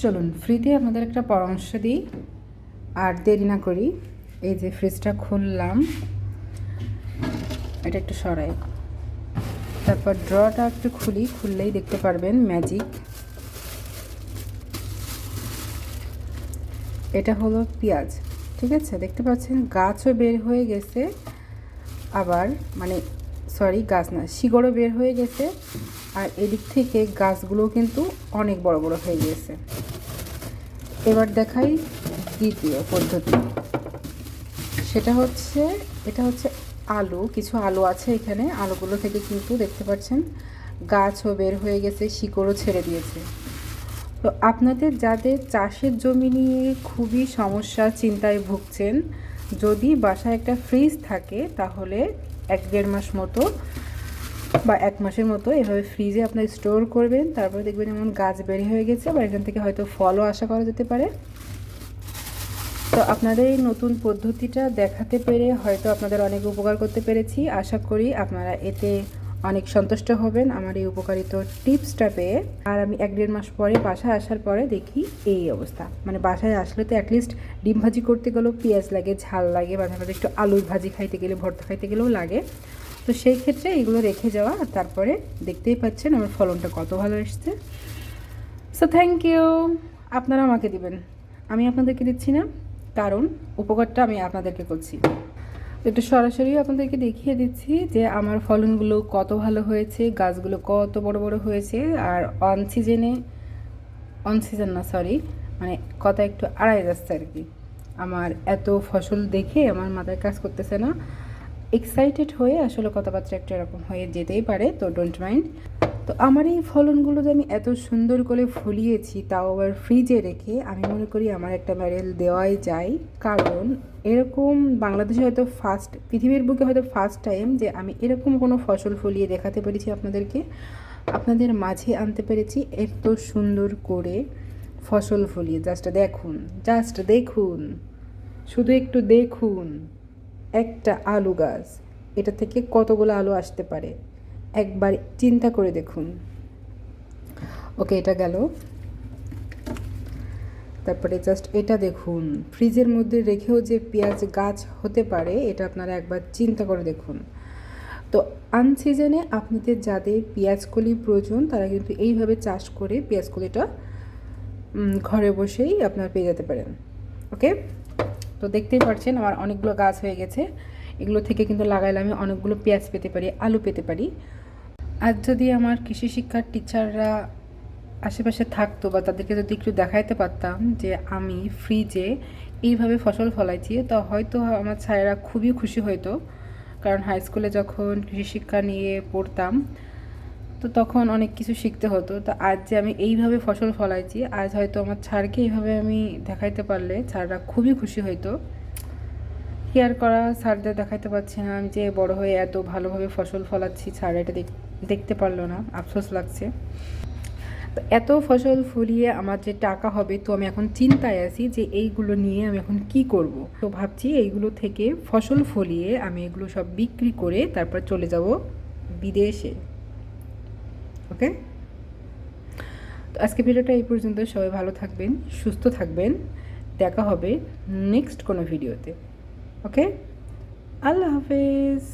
চলুন, ফ্রিতে আপনাদের একটা পরামর্শ দিই। আর দেরি না করি, এই যে ফ্রিজটা খুললাম। এটা একটু সরাই। তারপর ড্রটা একটু খুলি, খুললেই দেখতে পারবেন ম্যাজিক এটা হলো পেঁয়াজ, ঠিক আছে? দেখতে পাচ্ছেন, গাছও বের হয়ে গেছে। আবার মানে সরি গাছ না শিকড়ও বের হয়ে গেছে। আর এদিক থেকে গাছগুলো কিন্তু অনেক বড় বড় হয়ে গেছে। এবার দেখাই দ্বিতীয় পদ্ধতি। সেটা হচ্ছে, এটা হচ্ছে আলু, কিছু আলু আছে এখানে, আলুগুলো থেকে কিন্তু দেখতে পাচ্ছেন গাছও বের হয়ে গেছে, শিকড়ও ছেড়ে দিয়েছে। তো আপনাদের যাদের চাষের জমি নিয়ে খুবই সমস্যা, চিন্তায় ভুগছেন, যদি বাসায় একটা ফ্রিজ থাকে, তাহলে এক দেড় মাস মতো বা এক মাসের মতো এভাবে ফ্রিজে আপনার স্টোর করবেন, তারপরে দেখবেন এমন গাছ বের হয়ে গেছে বা এখান থেকে হয়তো ফলও আশা করা যেতে পারে। তো আপনাদের এই নতুন পদ্ধতিটা দেখাতে পেরে হয়তো আপনাদের অনেক উপকার করতে পেরেছি। আশা করি আপনারা এতে অনেক সন্তুষ্ট হবেন আমার এই উপকারিত টিপসটা পেয়ে। আর আমি এক দেড় মাস পরে বাসায় আসার পরে দেখি এই অবস্থা। মানে বাসায় আসলে তো অ্যাটলিস্ট ডিম ভাজি করতে গেলেও পেঁয়াজ লাগে, ঝাল লাগে, মাঝে মাঝে একটু আলুর ভাজি খাইতে গেলে, ভর্তা খাইতে গেলেও লাগে। তো সেই ক্ষেত্রে এগুলো রেখে যাওয়া, আর তারপরে দেখতেই পাচ্ছেন আমার ফলনটা কত ভালো এসছে। সো থ্যাংক ইউ আপনারা আমাকে দিবেন। আমি আপনাদেরকে দিচ্ছি না, কারণ উপকারটা আমি আপনাদেরকে করছি। একটু সরাসরি আপনাদেরকে দেখিয়ে দিচ্ছি যে আমার ফলনগুলো কত ভালো হয়েছে, গাছগুলো কত বড় বড় হয়েছে, আর অন সিজনে অন সিজন না সরি মানে কথা একটু আড়াই যাচ্ছে আর কি। আমার এত ফসল দেখে আমার মাথায় কাজ করতেছে না। এক্সাইটেড হয়ে আসলে কথাবার্তা একটা এরকম হয়ে যেতেই পারে, তো ডোন্ট মাইন্ড তো আমার এই ফলনগুলো যে আমি এত সুন্দর করে ফলিয়েছি, তাও আবার ফ্রিজে রেখে আমি মনে করি আমার একটা মেডেল দেওয়াই যায়। কারণ এরকম বাংলাদেশে হয়তো ফার্স্ট পৃথিবীর বুকে হয়তো ফার্স্ট টাইম যে আমি এরকম কোনো ফসল ফলিয়ে দেখাতে পেরেছি আপনাদেরকে। আপনাদের মাঝে আনতে পেরেছি এত সুন্দর করে ফসল ফলিয়ে। জাস্ট দেখুন জাস্ট দেখুন। শুধু একটু দেখুন। একটা আলু গাছ। এটা থেকে কতগুলো আলু আসতে পারে? একবার চিন্তা করে দেখুন। ওকে, এটা গেল। তারপরে জাস্ট এটা দেখুন। ফ্রিজের মধ্যে রেখেও যে পেঁয়াজ গাছ হতে পারে, এটা আপনারা একবার চিন্তা করে দেখুন। তো আনসিজনে আপনাদের যাদের পেঁয়াজকলি প্রয়োজন, তারা কিন্তু এইভাবে চাষ করে পেঁয়াজকলিটা ঘরে বসেই আপনারা পেয়ে যেতে পারেন। ওকে? তো দেখতেই পাচ্ছেন আমার অনেকগুলো গাছ হয়ে গেছে। এগুলো থেকে কিন্তু লাগাইলে আমি অনেকগুলো পেঁয়াজ পেতে পারি, আলু পেতে পারি। আর যদি আমার কৃষি শিক্ষার টিচাররা আশেপাশে থাকতো বা তাদেরকে যদি একটু দেখাইতে পারতাম যে আমি ফ্রিজে এইভাবে ফসল ফলাইছি, তো হয়তো আমার ছায়েরা খুবই খুশি হতো কারণ হাই স্কুলে যখন কৃষি শিক্ষা নিয়ে পড়তাম তো তখন অনেক কিছু শিখতে হতো। তো আজ যে আমি এইভাবে ফসল ফলাইছি, আজ হয়তো আমার ছাড়কে এইভাবে আমি দেখাইতে পারলে ছাড়রা খুবই খুশি হইতো। কেয়ার করা স্যারদের দেখাইতে পারছি না, আমি যে বড় হয়ে এত ভালোভাবে ফসল ফলাচ্ছি ছাড় এটা দেখতে পারল না, আফসোস লাগছে। তো এত ফসল ফলিয়ে আমার যে টাকা হবে, তো আমি এখন চিন্তায় আছি যে এইগুলো নিয়ে আমি এখন কি করব। তো ভাবছি এইগুলো থেকে ফসল ফলিয়ে আমি এগুলো সব বিক্রি করে তারপর চলে যাব বিদেশে। ওকে? তো আজকে ভিডিওটা এই পর্যন্ত। সবাই ভালো থাকবেন, সুস্থ থাকবেন। দেখা হবে নেক্সট কোনো ভিডিওতে। ওকে? আল্লাহ হাফেজ।